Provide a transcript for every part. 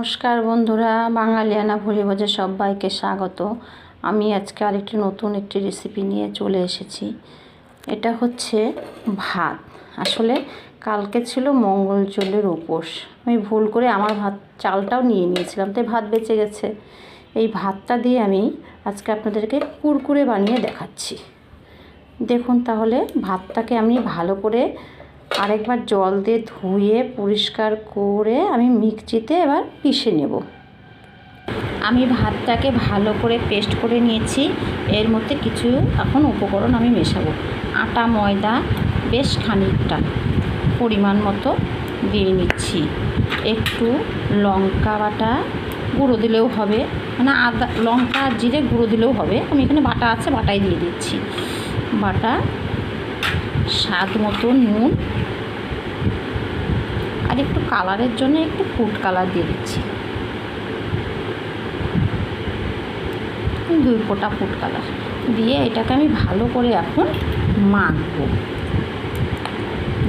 নমস্কার বন্ধুরা বাঙালিয়ানা ভুলিভোজে সবাইকে স্বাগত। আমি আজকে আরেকটি নতুন একটি রেসিপি নিয়ে চলে এসেছি। এটা হচ্ছে ভাত। আসলে কালকে ছিল মঙ্গল চুলের উপোস। আমি ভুল করে আমার ভাত চালটাও নিয়ে নিয়েছিলাম, তাই ভাত বেঁচে গেছে। এই ভাতটা দিয়ে আমি আজকে আপনাদেরকে কুরকুরে বানিয়ে দেখাচ্ছি। দেখুন তাহলে ভাতটাকে আমি ভালো করে আরেকবার জল দিয়ে ধুয়ে পরিষ্কার করে আমি মিক্সিতে এবার পিষে নেব। আমি ভাতটাকে ভালো করে পেস্ট করে নিয়েছি। এর মধ্যে কিছু এখন উপকরণ আমি মেশাবো। আটা, ময়দা, বেশ খানিকটা পরিমাণ মতো দিয়ে নিচ্ছি। একটু লঙ্কা বাটা গুঁড়ো দিলেও হবে। মানে আদা, লঙ্কা জিরে গুঁড়ো দিলেও হবে। আমি এখানে বাটা আছে, বাটাই দিয়ে দিচ্ছি। বাটা, স্বাদ মতো নুন আর একটু কালারের জন্য একটু ফুড কালার দিয়ে দিচ্ছি। দুই ফোঁটা ফুড কালার। দিয়ে এটাকে আমি ভালো করে এখন মাখবো।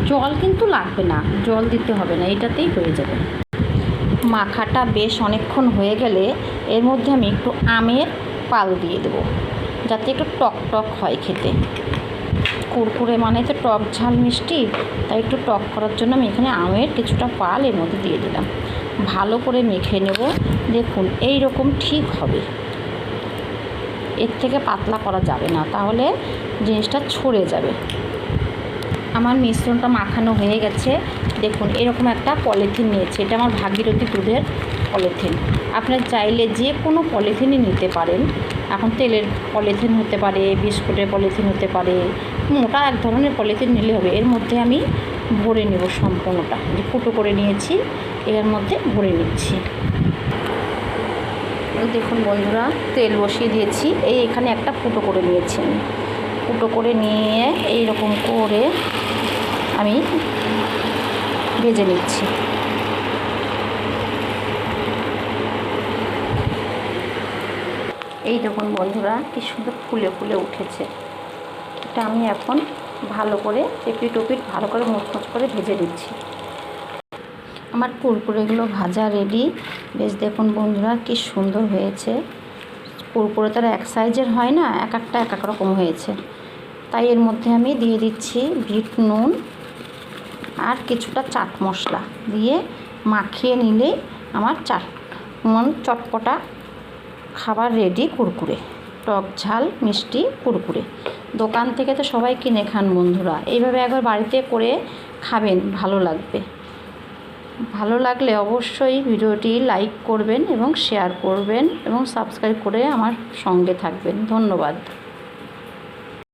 জল কিন্তু লাগবে না, জল দিতে হবে না, এটাতেই হয়ে যাবে। মাখাটা বেশ অনেকক্ষণ হয়ে গেলে এর মধ্যে আমি একটু আমের পাল দিয়ে দেবো, যাতে একটু টক টক হয় খেতে। কুরকুরে মানে তো টক ঝাল মিষ্টি, তাই একটু টক করার জন্য আমি এখানে আমের কিছুটা পাল এর মধ্যে দিয়ে দিলাম। ভালো করে মেখে নেব। দেখুন এই রকম ঠিক হবে। এর থেকে পাতলা করা যাবে না, তাহলে জিনিসটা ছড়ে যাবে। আমার মিশ্রণটা মাখানো হয়ে গেছে। দেখুন, এরকম একটা পলিথিন নিয়েছে। এটা আমার ভাগীরথী দুধের পলিথিন। আপনার চাইলে যে কোনো পলিথিনই নিতে পারেন। এখন তেলের পলিথিন হতে পারে, বিস্কুটের পলিথিন হতে পারে, মোটা এক ধরনের পলিথিন নিলে হবে। এর মধ্যে আমি ভরে নেব সম্পূর্ণটা। যে ফুটো করে নিয়েছি, এর মধ্যে ভরে নিচ্ছি। দেখুন বন্ধুরা, তেল বসিয়ে দিয়েছি। এই এখানে একটা ফুটো করে নিয়েছি আমি। ফুটো করে নিয়ে এই রকম করে আমি ভেজে নিচ্ছি। এই দেখুন বন্ধুরা, কি সুন্দর ফুলে ফুলে উঠেছে। এটা আমি এখন ভালো করে এপিট ওপিট ভালো করে মুচমুচ করে ভেজে দিচ্ছি আমার কুরকুরেগুলো ভাজা রেডি বেশ দেখুন বন্ধুরা, কি সুন্দর হয়েছে। কুরকুরে তারা এক সাইজের হয় না, এক একটা এক এক রকম হয়েছে। তাই এর মধ্যে আমি দিয়ে দিচ্ছি বিট নুন আর কিছুটা চাট মশলা দিয়ে মাখিয়ে নিলে আমার চাট মন চটপটা খাবার রেডি কুরকুরে। টক ঝাল, মিষ্টি, কুরকুরে। দোকান থেকে তো সবাই কিনে খান বন্ধুরা। এইভাবে একবার বাড়িতে করে খাবেন, ভালো লাগবে। ভালো লাগলে অবশ্যই ভিডিওটি লাইক করবেন এবং শেয়ার করবেন এবং সাবস্ক্রাইব করে আমার সঙ্গে থাকবেন। ধন্যবাদ।